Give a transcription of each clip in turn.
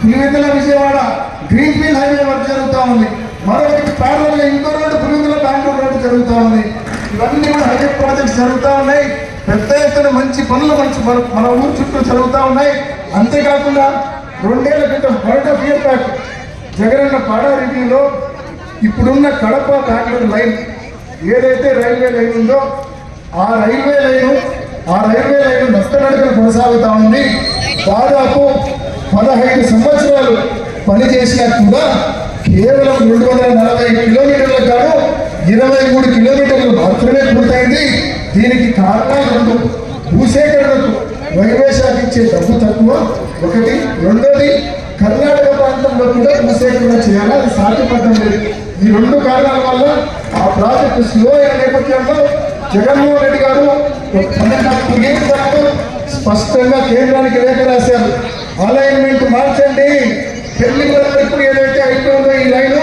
Pulivendula Vijayawada green field highway work జరుగుతూ ఉంది. మరొకటి ప్యారల్ ఇంకో రోడ్డు పులివెందుల బ్యాంగ్లూర్ రోడ్డు జరుగుతూ ఉంది. ఇవన్నీ కూడా హైవే ప్రాజెక్ట్స్ జరుగుతూ ఉన్నాయి. పెద్ద ఎత్తున మంచి పనులు మంచి మన మన ఊరు చుట్టూ జరుగుతూ ఉన్నాయి. అంతేకాకుండా రెండేళ్ళ క్రితం world of year back Jagananna పాడా రివ్యూలో ఇప్పుడున్న కడప బ్యాంగ్లూర్ లైన్ ఏదైతే రైల్వే లైన్ ఉందో ఆ రైల్వే లైను ఆ రైల్వే లైన్ నష్టనడకలు కొనసాగుతూ ఉంది. దాదాపు పదహైదు సంవత్సరాలు పనిచేసినా కూడా కేవలం రెండు వందల నలభై కిలోమీటర్ల కాదు ఇరవై మూడు కిలోమీటర్లు మాత్రమే పూర్తయింది. దీనికి కారణాలు రెండు. భూసేకరణకు రైల్వే ఇచ్చే డబ్బు తక్కువ. ఒకటి. రెండోది కర్ణాటక ప్రాంతంలో కూడా భూసేకరణ చేయాలి? అది సాధ్యపడడం లేదు. ఈ రెండు కారణాల వల్ల ఆ ప్రాజెక్టు స్లో అయిన నేపథ్యంలో జగన్మోహన్ రెడ్డి గారు స్పష్టంగా కేంద్రానికి లేఖ రాశారు. అలైన్మెంట్ మార్చండి. పెళ్ళి వరకు ఏదైతే అయిపోయిందో ఈ లైన్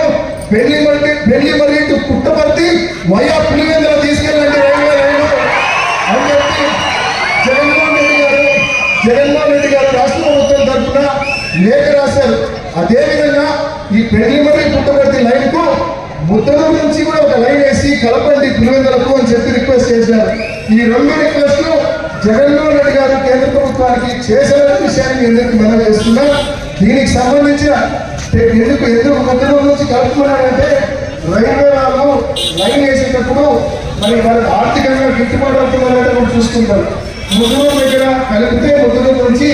పెళ్ళి మళ్ళీ పెళ్ళి మళ్ళీ పుట్టపర్తి వయా పులివెందులో తీసుకెళ్ళండి రైల్వే లైన్ అని చెప్పి జగన్మోహన్ రెడ్డి గారు జగన్మోహన్ రెడ్డి గారు రాష్ట్ర ప్రభుత్వం తరఫున లేఖ రాశారు. అదేవిధంగా ఈ పెళ్ళి మళ్ళీ పుట్టపర్తి లైన్కు నుంచి కూడా ఒక లైన్ వేసి కలపండి పులివెందులకు అని చెప్పి రిక్వెస్ట్ చేశారు. ఈ రెండు రిక్వెస్ట్లు జగన్మోహన్ కేంద్ర ప్రభుత్వానికి చేసిన విషయాన్ని ఎందుకు మనం వేస్తున్నాం. దీనికి సంబంధించిన ఎందుకు ఎందుకు ముద్దలు నుంచి కలుపుకున్నాడంటే రైల్వే వాళ్ళు లైన్ వేసేటప్పుడు మరి వాళ్ళు ఆర్థికంగా గిట్టుబాటు అవుతుందని కూడా చూసుకుంటారు. ముద్దులు దగ్గర కలిపితే ముద్దుల నుంచి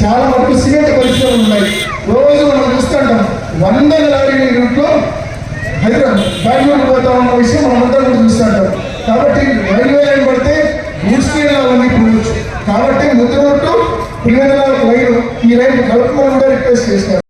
చాలా వరకు సిమెంట్ పరిశ్రమలు ఉన్నాయి. రోజు మనం చూస్తుంటాం వందల లారీల రూట్లో హైదరాబాద్ బెంగళూరు పోతా ఉన్న విషయం మనం అందరం చూస్తుంటాం. కాబట్టి రైల్వే లైన్ పడితే గూడ్స్ ట్రైన్లు అవన్నీ కాబట్టి ముందు రోడ్డు పులివెందుల లైన్ ఈ లైన్ కలుపుకోవడం కూడా రిక్వెస్ట్ చేస్తారు.